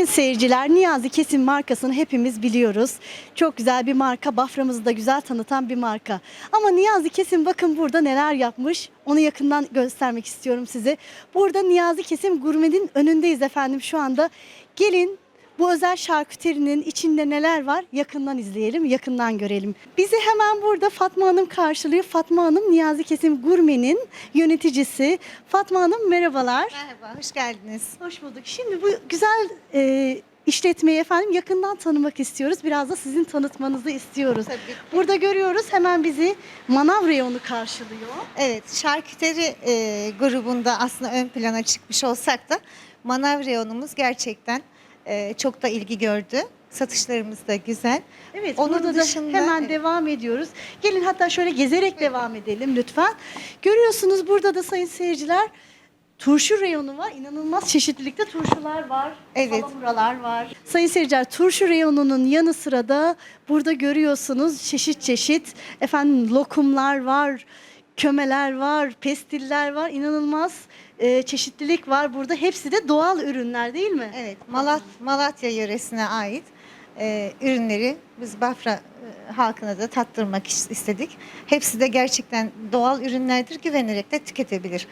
Sayın seyirciler Niyazi Kesim markasını hepimiz biliyoruz. Çok güzel bir marka, Bafra'mızı da güzel tanıtan bir marka. Ama Niyazi Kesim bakın burada neler yapmış. Onu yakından göstermek istiyorum size. Burada Niyazi Kesim Gurme'nin önündeyiz efendim şu anda. Gelin bu özel şarküterinin içinde neler var yakından izleyelim, yakından görelim. Bizi hemen burada Fatma Hanım karşılıyor. Fatma Hanım Niyazi Kesim Gurme'nin yöneticisi. Fatma Hanım merhabalar. Merhaba, hoş geldiniz. Hoş bulduk. Şimdi bu güzel e, işletmeyi efendim yakından tanımak istiyoruz. Biraz da sizin tanıtmanızı istiyoruz. Tabii. Burada görüyoruz hemen bizi manav reyonu karşılıyor. Evet, şarküteri e, grubunda aslında ön plana çıkmış olsak da manav reyonumuz gerçekten e, çok da ilgi gördü. Satışlarımız da güzel. Evet Onun burada da dışında- hemen evet. devam ediyoruz. Gelin hatta şöyle gezerek devam edelim lütfen. Görüyorsunuz burada da sayın seyirciler turşu reyonu var. İnanılmaz çeşitlilikte turşular var. Evet. Salamuralar var. Sayın seyirciler turşu reyonunun yanı sıra da burada görüyorsunuz çeşit çeşit efendim lokumlar var. Kömeler var, pestiller var. İnanılmaz e, çeşitlilik var burada. Hepsi de doğal ürünler değil mi? Evet, Malat, Malatya yöresine ait e, ürünleri biz Bafra e, halkına da tattırmak is- istedik. Hepsi de gerçekten doğal ürünlerdir, güvenerek de tüketebilir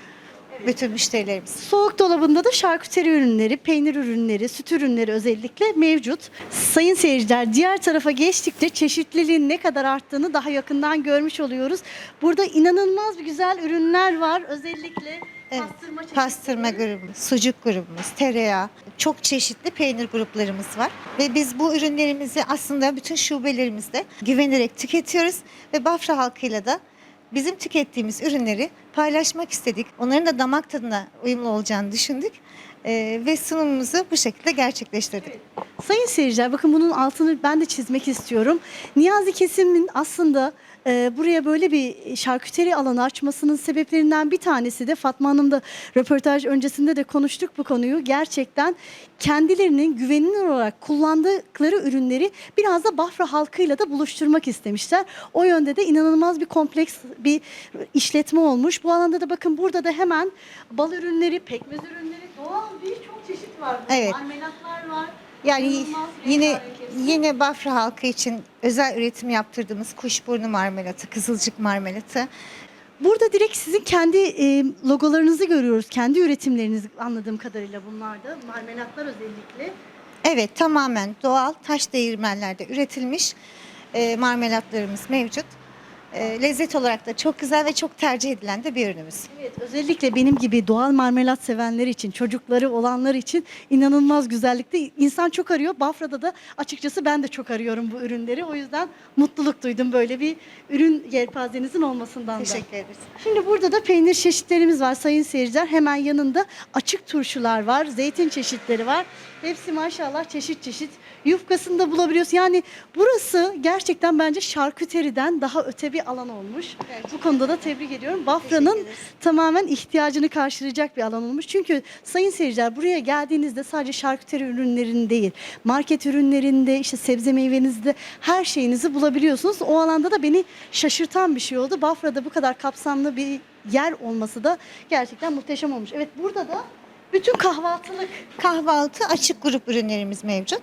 bütün müşterilerimiz. Soğuk dolabında da şarküteri ürünleri, peynir ürünleri, süt ürünleri özellikle mevcut. Sayın seyirciler diğer tarafa geçtikçe çeşitliliğin ne kadar arttığını daha yakından görmüş oluyoruz. Burada inanılmaz güzel ürünler var. Özellikle Evet, pastırma çeşitleri. Pastırma grubumuz, sucuk grubumuz, tereyağı, çok çeşitli peynir gruplarımız var. Ve biz bu ürünlerimizi aslında bütün şubelerimizde güvenerek tüketiyoruz. Ve Bafra halkıyla da bizim tükettiğimiz ürünleri paylaşmak istedik. Onların da damak tadına uyumlu olacağını düşündük. Ee, ve sunumumuzu bu şekilde gerçekleştirdik. Sayın seyirciler bakın bunun altını ben de çizmek istiyorum. Niyazi Kesim'in aslında e, buraya böyle bir şarküteri alanı açmasının sebeplerinden bir tanesi de Fatma Hanım da röportaj öncesinde de konuştuk bu konuyu. Gerçekten kendilerinin güvenilir olarak kullandıkları ürünleri biraz da Bafra halkıyla da buluşturmak istemişler. O yönde de inanılmaz bir kompleks bir işletme olmuş. Bu alanda da bakın burada da hemen bal ürünleri, pekmez ürünleri, doğal birçok çeşit var. Burada Evet. Marmelatlar var. Yani yine yine Bafra halkı için özel üretim yaptırdığımız kuşburnu marmelatı, kızılcık marmelatı, Burada direkt sizin kendi e, logolarınızı görüyoruz. Kendi üretimleriniz anladığım kadarıyla bunlarda. Marmelatlar özellikle. Evet tamamen doğal taş değirmenlerde üretilmiş e, marmelatlarımız mevcut. E, lezzet olarak da çok güzel ve çok tercih edilen de bir ürünümüz. Evet, özellikle benim gibi doğal marmelat sevenler için, çocukları olanlar için inanılmaz güzellikte. İnsan çok arıyor. Bafra'da da açıkçası ben de çok arıyorum bu ürünleri. O yüzden mutluluk duydum böyle bir ürün yelpazenizin olmasından da. Teşekkür ederiz. Şimdi burada da peynir çeşitlerimiz var sayın seyirciler. Hemen yanında açık turşular var, zeytin çeşitleri var. Hepsi maşallah çeşit çeşit. Yufkasını da bulabiliyoruz. Yani burası gerçekten bence şarküteriden daha öte bir alan olmuş. Bu konuda da tebrik ediyorum. Bafra'nın tamamen ihtiyacını karşılayacak bir alan olmuş. Çünkü sayın seyirciler buraya geldiğinizde sadece şarküteri ürünlerinin değil, market ürünlerinde, işte sebze meyvenizde her şeyinizi bulabiliyorsunuz. O alanda da beni şaşırtan bir şey oldu. Bafra'da bu kadar kapsamlı bir yer olması da gerçekten muhteşem olmuş. Evet burada da bütün kahvaltılık Kahvaltı açık grup ürünlerimiz mevcut.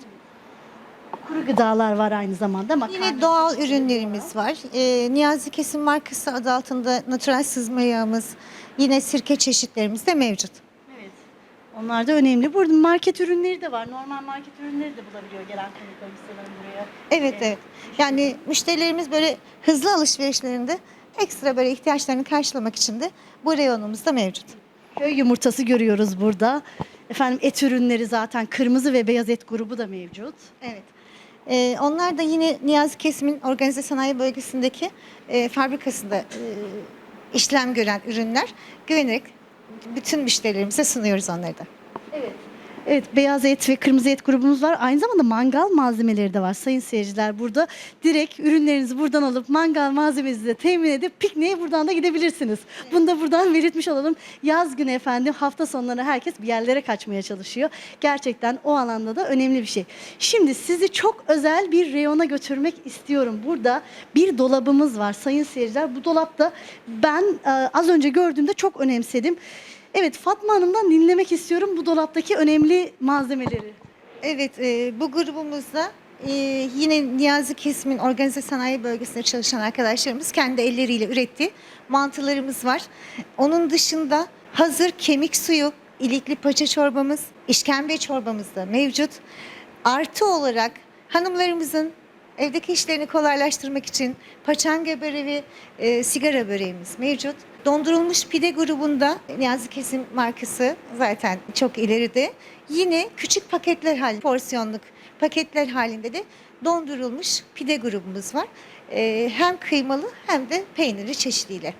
Kuru gıdalar var aynı zamanda. Makarna Yine doğal ürünlerimiz var. E, Niyazi Kesim markası adı altında natural sızma yağımız, yine sirke çeşitlerimiz de mevcut. Evet. Onlar da önemli. Burada market ürünleri de var. Normal market ürünleri de bulabiliyor gelen konuklarımız sanırım buraya. Evet evet. Yani müşterilerimiz böyle hızlı alışverişlerinde ekstra böyle ihtiyaçlarını karşılamak için de bu reyonumuz da mevcut. Köy yumurtası görüyoruz burada. Efendim et ürünleri zaten kırmızı ve beyaz et grubu da mevcut. Evet. Ee, onlar da yine Niyazi Kesim'in organize sanayi bölgesindeki e, fabrikasında e, işlem gören ürünler güvenerek bütün müşterilerimize sunuyoruz onları da. Evet. Evet beyaz et ve kırmızı et grubumuz var. Aynı zamanda mangal malzemeleri de var sayın seyirciler. Burada direkt ürünlerinizi buradan alıp mangal malzemenizi de temin edip pikniğe buradan da gidebilirsiniz. Bunu da buradan belirtmiş olalım. Yaz günü efendim hafta sonları herkes bir yerlere kaçmaya çalışıyor. Gerçekten o alanda da önemli bir şey. Şimdi sizi çok özel bir reyona götürmek istiyorum. Burada bir dolabımız var sayın seyirciler. Bu dolapta ben e, az önce gördüğümde çok önemsedim. Evet Fatma Hanım'dan dinlemek istiyorum bu dolaptaki önemli malzemeleri. Evet, e, bu grubumuzda e, yine Niyazi Kesim'in organize sanayi bölgesinde çalışan arkadaşlarımız kendi elleriyle ürettiği mantılarımız var. Onun dışında hazır kemik suyu, ilikli paça çorbamız, işkembe çorbamız da mevcut. Artı olarak hanımlarımızın evdeki işlerini kolaylaştırmak için paçanga böreği e, sigara böreğimiz mevcut. Dondurulmuş pide grubunda Niyazi Kesim markası zaten çok ileride. Yine küçük paketler halinde, porsiyonluk paketler halinde de dondurulmuş pide grubumuz var. E, hem kıymalı hem de peynirli çeşidiyle.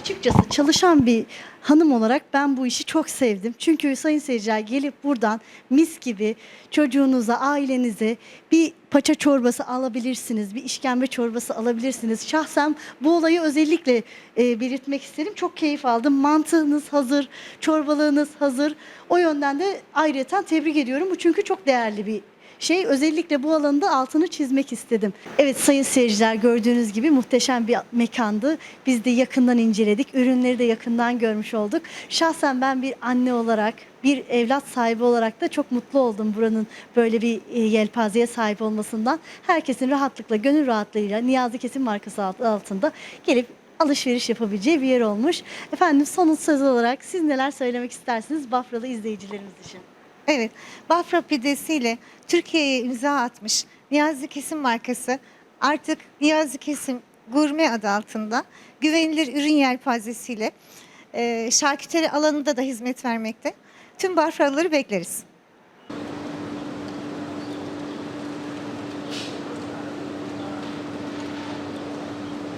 Açıkçası çalışan bir hanım olarak ben bu işi çok sevdim. Çünkü sayın seyirciler gelip buradan mis gibi çocuğunuza, ailenize bir paça çorbası alabilirsiniz, bir işkembe çorbası alabilirsiniz. Şahsen bu olayı özellikle e, belirtmek isterim. Çok keyif aldım. Mantığınız hazır, çorbalığınız hazır. O yönden de ayrıca tebrik ediyorum. Bu çünkü çok değerli bir şey özellikle bu alanda altını çizmek istedim. Evet sayın seyirciler gördüğünüz gibi muhteşem bir mekandı. Biz de yakından inceledik. Ürünleri de yakından görmüş olduk. Şahsen ben bir anne olarak, bir evlat sahibi olarak da çok mutlu oldum buranın böyle bir e, yelpazeye sahip olmasından. Herkesin rahatlıkla, gönül rahatlığıyla Niyazi Kesim markası alt- altında gelip alışveriş yapabileceği bir yer olmuş. Efendim son söz olarak siz neler söylemek istersiniz Bafralı izleyicilerimiz için? Evet, Bafra pidesiyle Türkiye'ye imza atmış Niyazi Kesim markası artık Niyazi Kesim Gurme adı altında güvenilir ürün yelpazesiyle e, şarküteri alanında da hizmet vermekte. Tüm Bafralıları bekleriz.